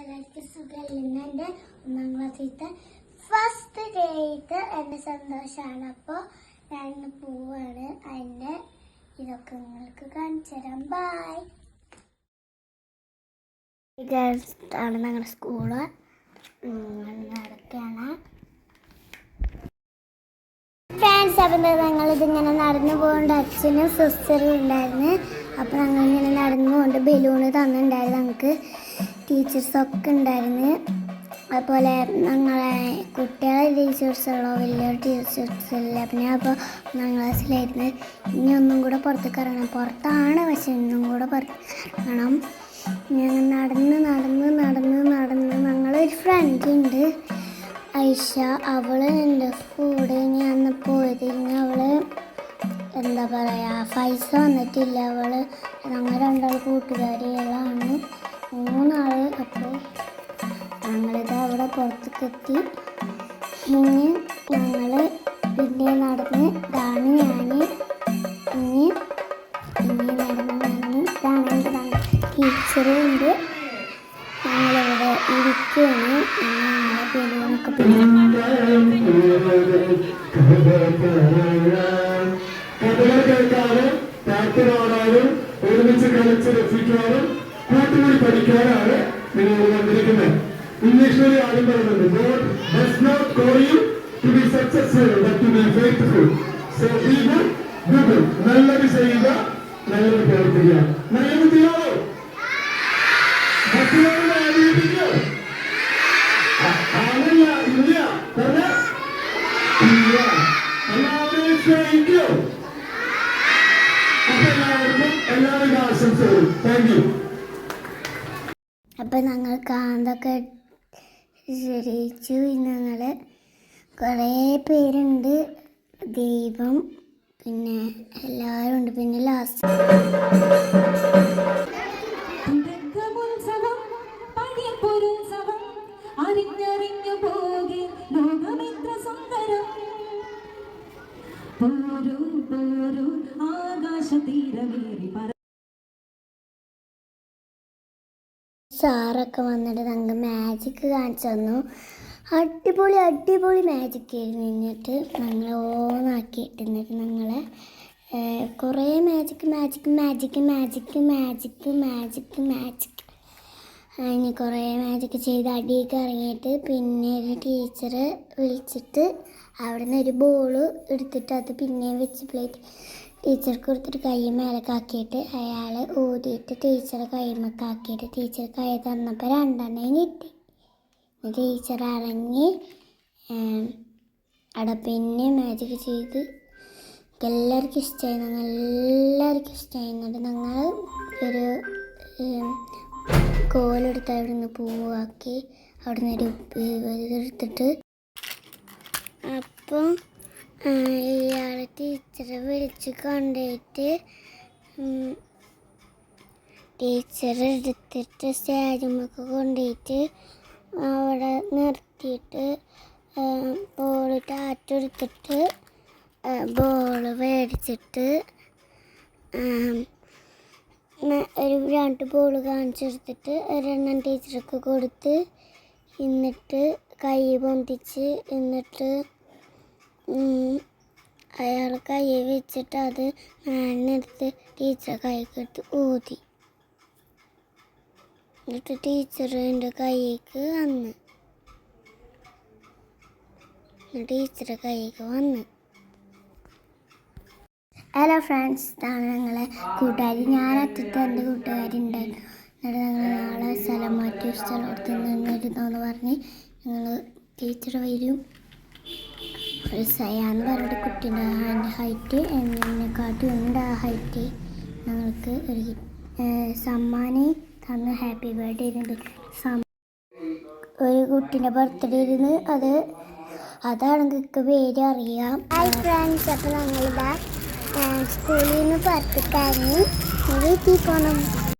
എല്ലാവർക്കും സുഖമില്ല എന്റെ ഒന്നാം ക്ലാസ്സിലത്തെ ഫസ്റ്റ് ഡേറ്റ് എന്റെ സന്തോഷമാണ് അപ്പോൾ ഞാൻ ഇന്ന് പോവാണ്. അതിന്റെ ഇതൊക്കെ നിങ്ങൾക്ക് കാണിച്ചു തരാം. ബായ് ആണ് ഞങ്ങളുടെ സ്കൂൾ നടക്കുകയാണ് ഫ്രണ്ട്സ് അപ്പം ഞങ്ങൾ ഇതിങ്ങനെ നടന്നു പോകേണ്ട അച്ഛനും സിസ്റ്ററും ഉണ്ടായിരുന്നു. അപ്പോൾ ഞങ്ങൾ ഇങ്ങനെ നടന്നു കൊണ്ട് ബലൂണ് തന്നിട്ടുണ്ടായിരുന്നു ഞങ്ങൾക്ക്. ടീച്ചേഴ്സൊക്കെ ഉണ്ടായിരുന്നു. അതുപോലെ ഞങ്ങളെ കുട്ടികളെ ടീച്ചേഴ്സുള്ളോ വലിയ ടീച്ചേഴ്സ് ഇല്ല പിന്നെ അപ്പോൾ ഒന്നാം ക്ലാസ്സിലായിരുന്നു. ഇനി ഒന്നും കൂടെ പുറത്തേക്ക് ഇറങ്ങണം. പുറത്താണ് പക്ഷെ ഇന്നും കൂടെ പുറത്തേക്ക് ഇറങ്ങണം. ഞങ്ങൾ നടന്ന് നടന്ന് നടന്ന് നടന്ന് ഞങ്ങളൊരു ഫ്രണ്ട് ഉണ്ട്. ഐഷ. അവൾ എന്റെ കൂടെ ഞാൻ പോയത്. ഇനി അവൾ എന്താ പറയുക പൈസ വന്നിട്ടില്ല അവൾ ഞങ്ങൾ രണ്ടാൾ കൂട്ടുകാരികളാണ്. മൂന്നാൾ. അപ്പോൾ ഞങ്ങളിത് അവിടെ പുറത്തേക്ക് എത്തി ഇനി ഞങ്ങൾ പിന്നെ നടന്ന് ഇതാണ് ഞാൻ ഇനി ഇനി നടന്ന് നടന്ന് ഇതാണ് ടീച്ചറുണ്ട് ഞങ്ങളിവിടെ ഇരിക്കുകയാണ് ഞങ്ങളെ ബലൂണൊക്കെ പിന്നെ ഒരുമിച്ച് കളിച്ച് രസിക്കാനും പഠിക്കാനാണ് നിങ്ങൾ വന്നിരിക്കുന്നത്. ഇംഗ്ലീഷിൽ ആദ്യം പറയുന്നത് God does not call you to be successful but to be faithful so be good നല്ലത് ചെയ്യുക നല്ലത് പ്രവർത്തിക്കുക. നല്ലത് ചെയ്യാമോ മറ്റുള്ളവരെ ആഗ്രഹിക്കോ അതല്ല ഇല്ല പറഞ്ഞ? ഇല്ല. ആശംസകളും താങ്ക് യു അപ്പം ഞങ്ങൾ കാന്തൊക്കെ ശരിച്ചു ഞങ്ങൾ കുറേ പേരുണ്ട്. ദൈവം പിന്നെ എല്ലാവരും ഉണ്ട്. പിന്നെ ലാസ്റ്റ് പോരൂ ആകാശതീരമേറി പറ സാറൊക്കെ വന്നിട്ട് ഞങ്ങൾക്ക് മാജിക് കാണിച്ചു തന്നു. അടിപൊളി അടിപൊളി മാജിക് ആയിരുന്നു എന്നിട്ട് ഞങ്ങളെ ഓണാക്കിയിട്ട് എന്നിട്ട് ഞങ്ങളെ. കുറേ magic magic magic magic magic magic magic അങ്ങനെ കുറേ മാജിക് ചെയ്ത് അടിയൊക്കെ ഇറങ്ങിയിട്ട് പിന്നെ ഒരു ടീച്ചറ് വിളിച്ചിട്ട് അവിടെ നിന്ന് ഒരു ബോൾ എടുത്തിട്ട് അത് പിന്നെയും വെച്ച് പ്ലേറ്റ് ടീച്ചർക്ക് കൊടുത്തിട്ട് കൈ മേലക്കാക്കിയിട്ട് അയാൾ ഊതിയിട്ട് ടീച്ചറെ കൈമക്കാക്കിയിട്ട് ടീച്ചർ കൈ തന്നപ്പോൾ രണ്ടെണ്ണം കിട്ടി. ടീച്ചർ ഇറങ്ങി അവിടെ പിന്നെ മാജിക് ചെയ്ത് എല്ലാവർക്കും ഇഷ്ടമായി ഞങ്ങൾ എല്ലാവർക്കും ഇഷ്ടമായി എന്നിട്ട് ഞങ്ങൾ ഒരു കോലെടുത്ത് അവിടെ നിന്ന് പൂവാക്കി. അവിടെ നിന്ന് ഒരു എടുത്തിട്ട്. അപ്പം ഇയാൾ ടീച്ചറെ വിളിച്ച് കൊണ്ടിട്ട് ടീച്ചർ എടുത്തിട്ട് സ്റ്റേജുമൊക്കെ കൊണ്ടിട്ട് അവിടെ നിർത്തിയിട്ട് ബോൾ ടാറ്റ് എടുത്തിട്ട് ബോൾ മേടിച്ചിട്ട് ഒരു രണ്ട് ബോൾ കാണിച്ചെടുത്തിട്ട് ഒരെണ്ണം ടീച്ചർക്ക് കൊടുത്ത് എന്നിട്ട് കൈ പൊന്തിച്ച് എന്നിട്ട് അയാൾ കൈ വെച്ചിട്ട് അത് ഞാനെടുത്ത് ടീച്ചർ കൈക്കെടുത്ത് ഊതി. എന്നിട്ട് ടീച്ചർ എന്റെ കൈക്ക് വന്ന്. ടീച്ചറെ കൈക്ക് വന്ന്. ഹലോ ഫ്രണ്ട്സ് ഇതാണ് ഞങ്ങളെ കൂട്ടുകാരി. ഞാൻ അറ്റത്ത് എന്റെ കൂട്ടുകാരി ഉണ്ടായിരുന്നു. എന്നിട്ട് ഞങ്ങൾ നാളെ സ്ഥലം മാറ്റി സ്ഥലത്ത് നിന്നിരുന്നോന്ന് പറഞ്ഞ് ഞങ്ങൾ ടീച്ചർ വരും. സയാന്ന് പറഞ്ഞ കുട്ടീന്റെ ഹാൻഡ് ഹൈറ്റ് എന്നെക്കാട്ടും ഉണ്ട് ആ ഹൈറ്റ് ഞങ്ങൾക്ക് ഒരു സമ്മാനം തന്ന് ഹാപ്പി ബർത്ത്ഡേ ഇരുന്ന് ഒരു കുട്ടീന്റെ ബർത്ത്ഡേ ഇരുന്ന് അത് അതാണ് നിങ്ങൾക്ക് പേര് അറിയാം. ഹായ് ഫ്രണ്ട്സ് അപ്പോൾ ഞങ്ങളിതാ സ്കൂളിൽ നിന്ന് പുറത്തേക്കായിരുന്നു വീട്ടിൽ പോകണം